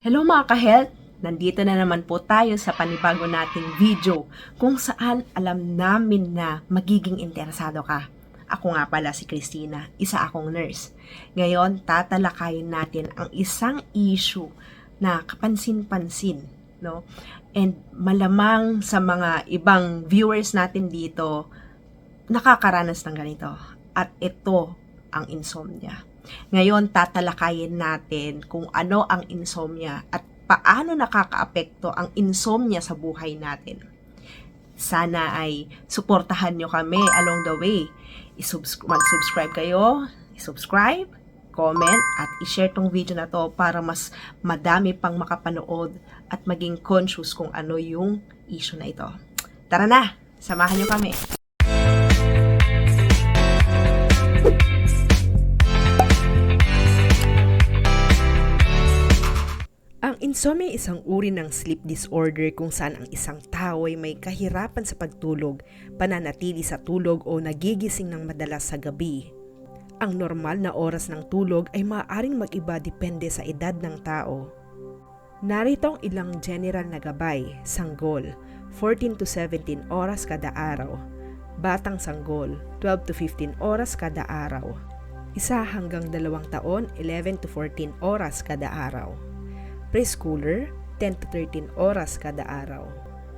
Hello mga ka-health! Nandito na naman po tayo sa panibago nating video kung saan alam namin na magiging interesado ka. Ako nga pala si Christina, isa akong nurse. Ngayon, tatalakayin natin ang isang issue na kapansin-pansin, no? And malamang sa mga ibang viewers natin dito, nakakaranas ng ganito. At ito ang insomnia. Ngayon, tatalakayin natin kung ano ang insomnia at paano nakakaapekto ang insomnia sa buhay natin. Sana ay suportahan nyo kami along the way. Mag-subscribe kayo, subscribe, comment, at i-share tong video na to para mas madami pang makapanood at maging conscious kung ano yung issue na ito. Tara na! Samahan nyo kami! Insomnia ay isang uri ng sleep disorder kung saan ang isang tao ay may kahirapan sa pagtulog, pananatili sa tulog o nagigising ng madalas sa gabi. Ang normal na oras ng tulog ay maaaring mag-iba depende sa edad ng tao. Narito ang ilang general na gabay, sanggol, 14 to 17 oras kada araw. Batang sanggol, 12 to 15 oras kada araw. Isa hanggang dalawang taon, 11 to 14 oras kada araw preschooler 10 to 13 oras kada araw.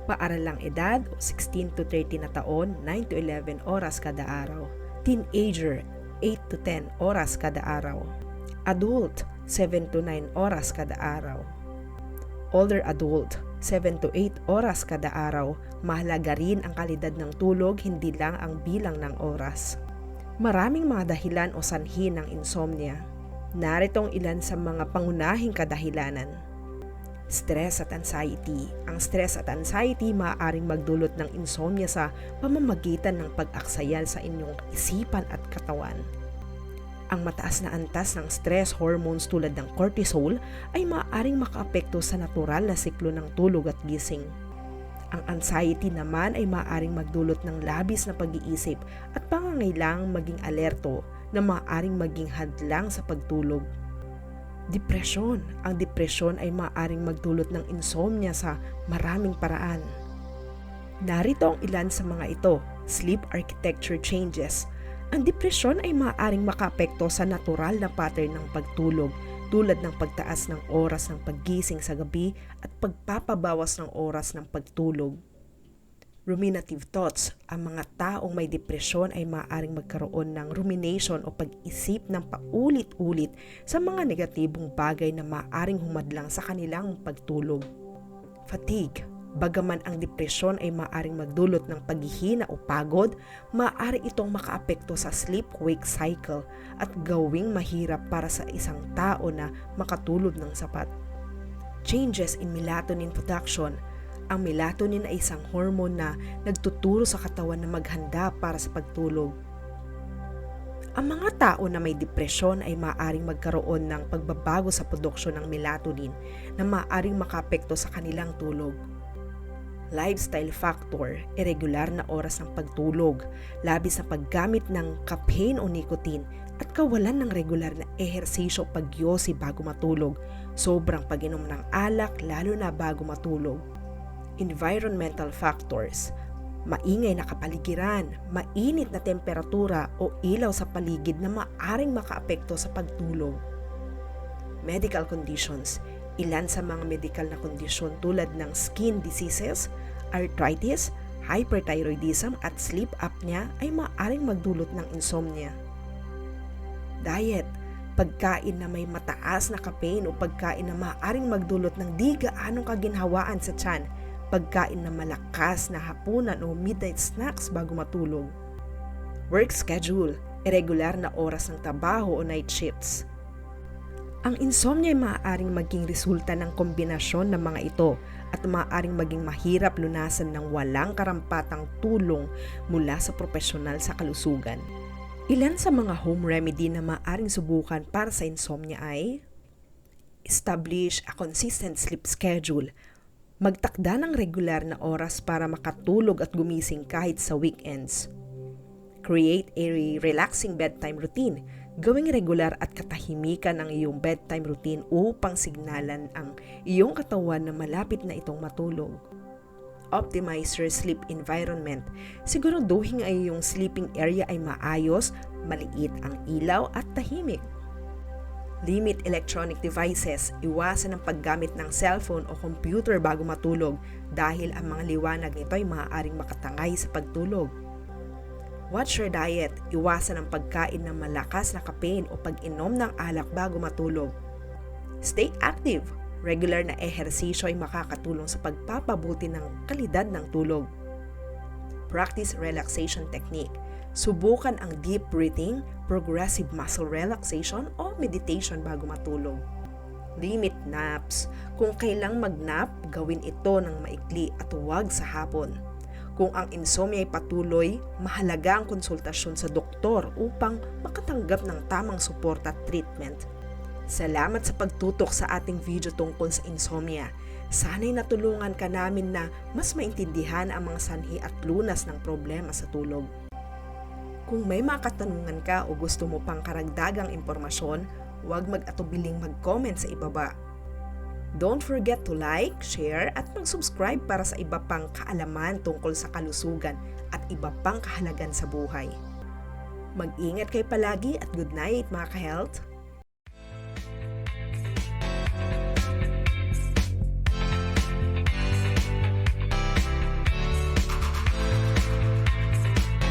Paaralang edad 16 to 30 na taon 9 to 11 oras kada araw. Teenager 8 to 10 oras kada araw. Adult 7 to 9 oras kada araw. Older adult 7 to 8 oras kada araw. Mahalaga rin ang kalidad ng tulog hindi lang ang bilang ng oras. Maraming mga dahilan o sanhi ng insomnia. Narito ang ilan sa mga pangunahing kadahilanan. Stress at anxiety. Ang stress at anxiety maaaring magdulot ng insomnia sa pamamagitan ng pag-aksayal sa inyong isipan at katawan. Ang mataas na antas ng stress hormones tulad ng cortisol ay maaaring makaapekto sa natural na siklo ng tulog at gising. Ang anxiety naman ay maaaring magdulot ng labis na pag-iisip at pangangailangang maging alerto na maaaring maging hadlang sa pagtulog. Depresyon. Ang depresyon ay maaaring magdulot ng insomnia sa maraming paraan. Narito ang ilan sa mga ito. Sleep architecture changes. Ang depresyon ay maaaring makaapekto sa natural na pattern ng pagtulog tulad ng pagtaas ng oras ng paggising sa gabi at pagpapabawas ng oras ng pagtulog. Ruminative thoughts. Ang mga taong may depresyon ay maaaring magkaroon ng rumination o pag-isip ng paulit-ulit sa mga negatibong bagay na maaaring humadlang sa kanilang pagtulog. Fatigue. Bagaman ang depresyon ay maaaring magdulot ng paghihina o pagod, maaari itong makaapekto sa sleep-wake cycle at gawing mahirap para sa isang tao na makatulog ng sapat. Changes in melatonin production – ang melatonin ay isang hormone na nagtuturo sa katawan na maghanda para sa pagtulog. Ang mga tao na may depresyon ay maaaring magkaroon ng pagbabago sa produksyon ng melatonin na maaaring makapekto sa kanilang tulog. Lifestyle factor, irregular na oras ng pagtulog, labis na paggamit ng caffeine o nicotine at kawalan ng regular na ehersisyo pagyosi bago matulog, sobrang pag-inom ng alak lalo na bago matulog environmental factors, maingay na kapaligiran, mainit na temperatura o ilaw sa paligid na maaring makaapekto sa pagtulog. Medical conditions, ilan sa mga medical na kondisyon tulad ng skin diseases, arthritis, hyperthyroidism at sleep apnea ay maaring magdulot ng insomnia. Diet, pagkain na may mataas na caffeine o pagkain na maaring magdulot ng di gaanong kaginhawaan sa tiyan pagkain na malakas na hapunan o midnight snacks bago matulog. Work schedule, irregular na oras ng trabaho o night shifts. Ang insomnia ay maaaring maging resulta ng kombinasyon ng mga ito at maaaring maging mahirap lunasan ng walang karampatang tulong mula sa profesional sa kalusugan. Ilan sa mga home remedy na maaaring subukan para sa insomnia ay Establish a consistent sleep schedule Magtakda ng regular na oras para makatulog at gumising kahit sa weekends. Create a relaxing bedtime routine. Gawing regular at katahimikan ang iyong bedtime routine upang signalan ang iyong katawan na malapit na itong matulog. Optimize your sleep environment. Siguraduhin ay iyong sleeping area ay maayos, maliit ang ilaw at tahimik. Limit electronic devices. Iwasan ang paggamit ng cellphone o computer bago matulog dahil ang mga liwanag nito ay maaaring makatangay sa pagtulog. Watch your diet. Iwasan ang pagkain ng malakas na kape o pag-inom ng alak bago matulog. Stay active. Regular na ehersisyo ay makakatulong sa pagpapabuti ng kalidad ng tulog. Practice relaxation technique. Subukan ang deep breathing, progressive muscle relaxation o meditation bago matulog. Limit naps. Kung kailang magnap, gawin ito ng maikli at huwag sa hapon. Kung ang insomnia ay patuloy, mahalaga ang konsultasyon sa doktor upang makatanggap ng tamang suporta at treatment. Salamat sa pagtutok sa ating video tungkol sa insomnia. Sana'y natulungan ka namin na mas maintindihan ang mga sanhi at lunas ng problema sa tulog. Kung may mga katanungan ka o gusto mo pang karagdagang impormasyon, huwag mag-atubiling mag-comment sa ibaba. Don't forget to like, share at mag-subscribe para sa iba pang kaalaman tungkol sa kalusugan at iba pang kahalagan sa buhay. Mag-ingat kayo palagi at good night mga ka-health!